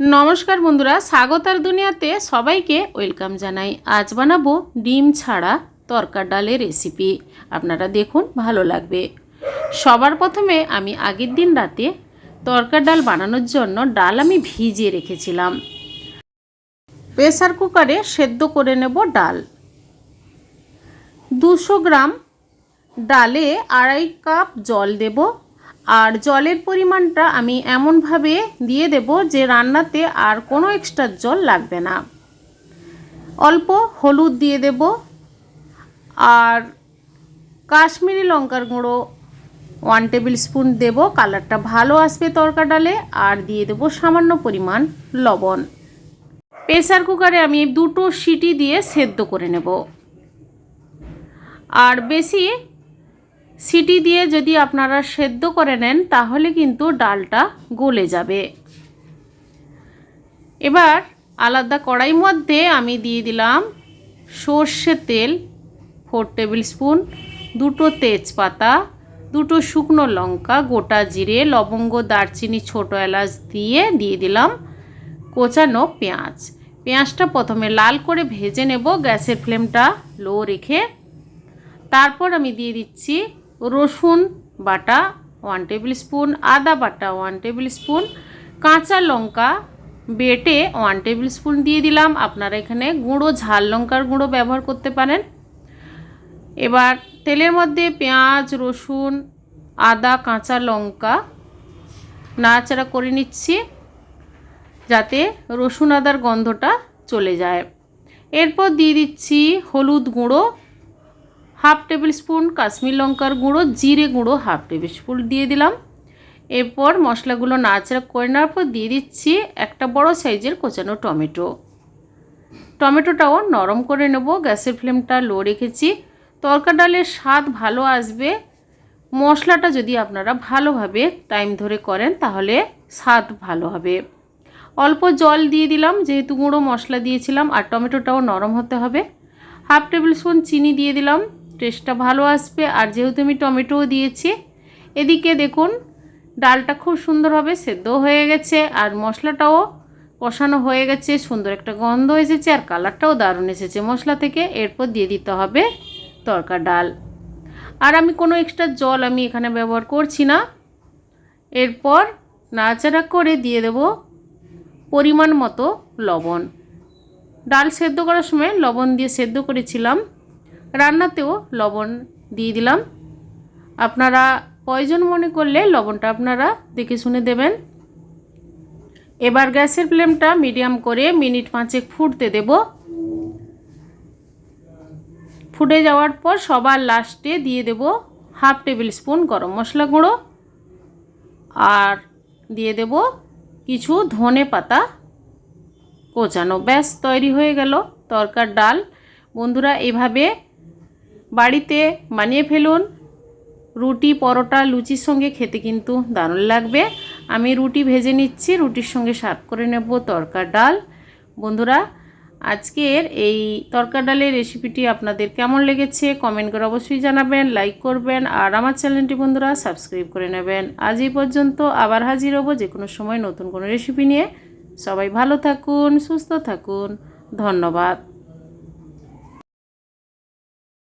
নমস্কার বন্ধুরা, স্বাগতার দুনিয়াতে সবাইকে ওয়েলকাম জানাই। আজ বানাবো ডিম ছাড়া তরকার ডালের রেসিপি। আপনারা দেখুন, ভালো লাগবে। সবার প্রথমে আমি আগের দিন রাতে তরকার ডাল বানানোর জন্য ডাল আমি ভিজিয়ে রেখেছিলাম। প্রেসার কুকারে সেদ্ধ করে নেব ডাল। দুশো গ্রাম ডালে আড়াই কাপ জল দেব। আর জলের পরিমাণটা আমি এমনভাবে দিয়ে দেব যে রান্নাতে আর কোনো এক্সট্রা জল লাগবে না। অল্প হলুদ দিয়ে দেব আর কাশ্মীরি লঙ্কার গুঁড়ো ওয়ান টেবিল স্পুন দেব কালারটা ভালো আসবে তরকা ডালে, আর দিয়ে দেব সামান্য পরিমাণ লবণ। প্রেসার কুকারে আমি দুটো সিটি দিয়ে সেদ্ধ করে নেব। আর বেশি সিটি দিয়ে যদি আপনারা সেদ্ধ করে নেন, তাহলে কিন্তু ডালটা গলে যাবে। এবার আলাদা কড়াই মধ্যে আমি দিয়ে দিলাম সর্ষে তেল, ফোর টেবিল স্পুন, দুটো তেজপাতা, দুটো শুকনো লঙ্কা, গোটা জিরে, লবঙ্গ, দারচিনি, ছোটো এলাচ দিয়ে দিয়ে দিলাম কোচানো পেঁয়াজ। পেঁয়াজটা প্রথমে লাল করে ভেজে নেব, গ্যাসের ফ্লেমটা লো রেখে। তারপর আমি দিয়ে দিচ্ছি রসুন বাটা ওয়ান টেবিল স্পুন আদা বাটা ওয়ান টেবিল স্পুন কাঁচা লঙ্কা বেটে ওয়ান টেবিল স্পুন দিয়ে দিলাম। আপনারা এখানে গুঁড়ো, ঝাল লঙ্কার গুঁড়ো ব্যবহার করতে পারেন। এবার তেলের মধ্যে পেঁয়াজ, রসুন, আদা, কাঁচা লঙ্কা নাড়াচাড়া করে নিচ্ছি, যাতে রসুন আদার গন্ধটা চলে যায়। এরপর দিয়ে দিচ্ছি হলুদ গুঁড়ো হাফ টেবিল স্পুন কাশ্মীর লঙ্কার গুঁড়ো, জিরে গুঁড়ো হাফ টেবিল স্পুন দিয়ে দিলাম। এরপর মশলাগুলো নাচড়া করে নেওয়ার পর দিয়ে দিচ্ছি একটা বড় সাইজের কোচানো টমেটো। টমেটোটাও নরম করে নেব, গ্যাসের ফ্লেমটা লো রেখেছি। তরকা ডালের স্বাদ ভালো আসবে। মশলাটা যদি আপনারা ভালোভাবে টাইম ধরে করেন তাহলে স্বাদ ভালো হবে। অল্প জল দিয়ে দিলাম, যেহেতু গুঁড়ো মশলা দিয়েছিলাম, আর টমেটোটাও নরম হতে হবে। হাফ টেবিল স্পুন চিনি দিয়ে দিলাম। টেস্টটা ভালো আসবে। আর যেহেতু আমি টমেটোও দিয়েছি, এদিকে দেখুন, ডালটা খুব সুন্দরভাবে সেদ্ধ হয়ে গেছে। আর মশলাটাও কষানো হয়ে গেছে, সুন্দর একটা গন্ধ এসেছে, আর কালারটাও দারুণ এসেছে। মশলা থেকে এরপর দিয়ে দিতে হবে তরকা ডাল। আর আমি কোনো এক্সট্রা জল আমি এখানে ব্যবহার করছি না। এরপর নাড়াচাড়া করে দিয়ে দেব পরিমাণ মতো লবণ। ডাল সেদ্ধ করার সময় লবণ দিয়ে সেদ্ধ করেছিলাম। রান্নাতেও লবণ দিয়ে দিলাম। আপনারা প্রয়োজন মনে করলে লবণটা আপনারা দেখে শুনে দেবেন। এবার গ্যাসের ফ্লেমটা মিডিয়াম করে মিনিট পাঁচেক ফুটতে দেব। ফুটে যাওয়ার পর সবার লাস্টে দিয়ে দেব হাফ টেবিল স্পুন গরম মশলা গুঁড়ো। আর দিয়ে দেব কিছু ধনে পাতা কোচানো। ব্যাস, তৈরি হয়ে গেল তরকার ডাল। বন্ধুরা, এভাবে বাড়িতে বানিয়ে ফেলুন। রুটি, পরোটা, লুচির সঙ্গে খেতে কিন্তু দারুণ লাগবে। আমি রুটি ভেজে নিচ্ছি, রুটির সঙ্গে সার্ভ করে নেব তরকার ডাল। বন্ধুরা, আজকের এই তরকার ডালের রেসিপিটি আপনাদের কেমন লেগেছে কমেন্ট করে অবশ্যই জানাবেন, লাইক করবেন আর আমার চ্যানেলটি বন্ধুরা সাবস্ক্রাইব করে নেবেন। আজ এই পর্যন্ত আবার হাজির হব যে কোনো সময় নতুন কোনো রেসিপি নিয়ে। সবাই ভালো থাকুন, সুস্থ থাকুন। ধন্যবাদ।